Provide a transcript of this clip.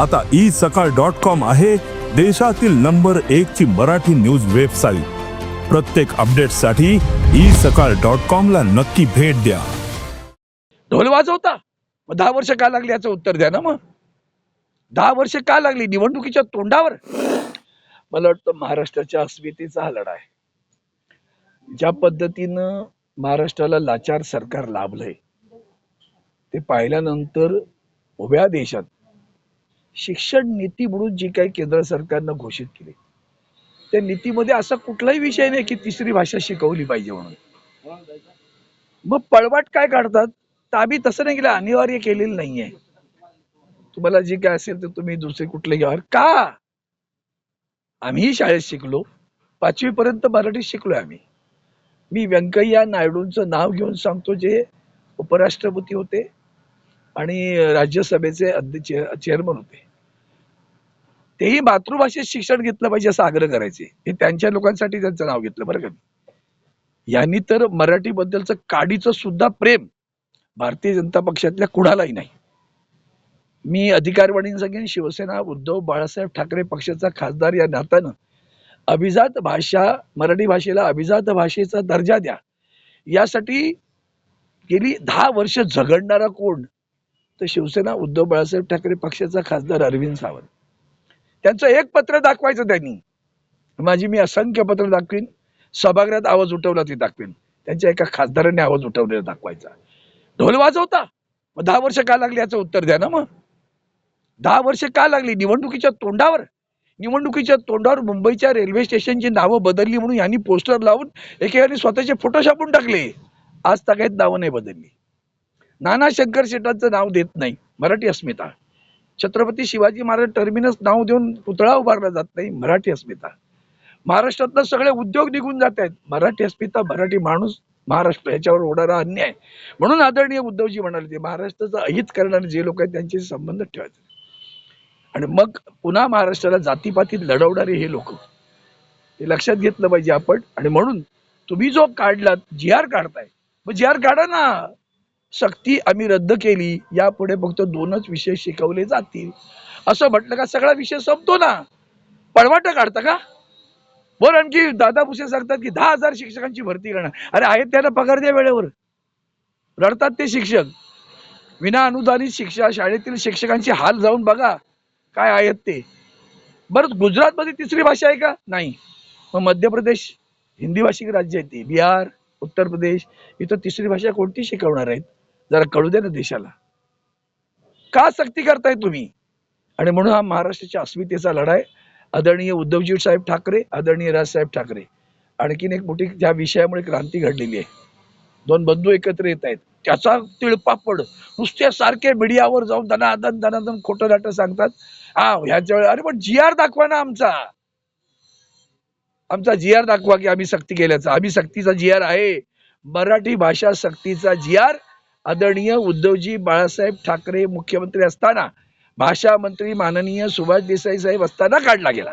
आता ई सकाळ dot com आहे देशातील नंबर एक ची मराठी न्यूज वेबसाईट. प्रत्येक अपडेटसाठी ई सकाळ डॉट कॉम ला नक्की भेट द्या. ढोल वाजवता? मग दहा वर्ष का लागली याचं उत्तर द्या ना मग? दहा वर्ष का लागली निवडणुकीच्या तोंडावर? मला वाटतं महाराष्ट्राच्या अस्मितेचा हा लढा आहे. ज्या पद्धतीनं महाराष्ट्राला लाचार सरकार लाभलंय ते पाहिल्यानंतर उभ्या देशात शिक्षण नीती म्हणून जी काही केंद्र सरकारनं घोषित केली. त्या नीतीमध्ये असा कुठलाही विषय नाही की तिसरी भाषा शिकवली पाहिजे म्हणून. मग पळवाट काय काढतात? तर आम्ही तसं नाही केलं अनिवार्य केलेलं नाहीये. तुम्हाला जे काय असेल तर तुम्ही दुसरे कुठले घ्या. का? आम्ही शाळेत शिकलो. पाचवी पर्यंत मराठी शिकलोय आम्ही. मी व्यंकय्या नायडूंचं नाव घेऊन सांगतो जे उपराष्ट्रपती होते. आणि राज्यसभेचे अध्यक्ष चेअरमन होते. तेही मातृभाषेत शिक्षण घेतलं पाहिजे असं आग्रह करायचे. हे त्यांच्या लोकांसाठी त्यांचं नाव घेतलं बरं का यांनी तर मराठीबद्दलचं काडीचं सुद्धा प्रेम भारतीय जनता पक्षातल्या कुणालाही नाही. मी अधिकारवाणी सांगेन शिवसेना उद्धव बाळासाहेब ठाकरे पक्षाचा खासदार या नात्यानं अभिजात भाषा मराठी भाषेला अभिजात भाषेचा दर्जा द्या. यासाठी गेली दहा वर्ष झगडणारा कोण तर शिवसेना उद्धव बाळासाहेब ठाकरे पक्षाचा खासदार अरविंद सावंत. त्यांचं एक पत्र दाखवायचं त्यांनी. माझी मी असंख्य पत्र दाखवीन. सभागृहात आवाज उठवला ती दाखवीन. त्यांच्या एका खासदाराने आवाज उठवलेला दाखवायचा. ढोल वाजवता. मग दहा वर्ष का लागली याचं उत्तर द्या ना मग. दहा वर्ष का लागली? निवडणुकीच्या तोंडावर. निवडणुकीच्या तोंडावर मुंबईच्या रेल्वे स्टेशनची नावं बदलली म्हणून यांनी पोस्टर लावून एकेकाने स्वतःचे फोटो छापून टाकले. आज तगायत नावं नाही बदलली. नाना शंकर शेटांचं नाव देत नाही. मराठी अस्मिता. छत्रपती शिवाजी महाराज टर्मिनस नाव देऊन पुतळा उभारला जात नाही मराठी अस्मिता. महाराष्ट्रातनं सगळे उद्योग निघून जात आहेत. मराठी अस्मिता मराठी माणूस महाराष्ट्र याच्यावर होणारा अन्याय. म्हणून आदरणीय उद्धवजी म्हणाले ते महाराष्ट्राचं अहित करणारे जे लोक आहेत त्यांचे संबंध ठेवायचे. आणि मग पुन्हा महाराष्ट्राला जातीपातीत लढवणारे हे लोक. हे लक्षात घेतलं पाहिजे आपण. आणि म्हणून तुम्ही जो काढलात जी आर काढताय. मग जी आर काढा ना. सक्ती आम्ही रद्द केली यापुढे फक्त दोनच विषय शिकवले जातील. असं म्हटलं का सगळा विषय संपतो ना? पळवाट काढता का? बरं आणखी दादा भुसे सांगतात की दहा हजार शिक्षकांची भरती करणार. अरे आहेत त्यांना पगार द्या वेळेवर. रडतात ते शिक्षक. विना अनुदानित शिक्षा शाळेतील शिक्षकांची हाल जाऊन बघा काय आहेत ते. बरं गुजरातमध्ये तिसरी भाषा आहे का? नाही. मग मध्य प्रदेश हिंदी भाषिक राज्य आहे ते. बिहार उत्तर प्रदेश इथं तिसरी भाषा कोणती शिकवणार आहेत? जरा कळू द्या ना देशाला. का सक्ती करताय तुम्ही? आणि म्हणून हा महाराष्ट्राच्या अस्मितेचा लढा आहे आदरणीय उद्धवजी साहेब ठाकरे आदरणीय राजसाहेब ठाकरे. आणखीन एक मोठी त्या विषयामुळे क्रांती घडलेली आहे. दोन बंधू एकत्र येत आहेत. त्याचा तिळपापड नुसत्या सारखे मीडियावर जाऊन दनादन दनादन खोटं नाटं सांगतात. हा ह्याच्या वेळेला अरे पण जी आर दाखवा ना आमचा. आमचा जी आर दाखवा की आम्ही सक्ती केल्याचा. आम्ही सक्तीचा जी आर आहे. मराठी भाषा सक्तीचा जी आर आदरणीय उद्धवजी बाळासाहेब ठाकरे मुख्यमंत्री असताना भाषा मंत्री माननीय सुभाष देसाई साहेब असताना काढला गेला.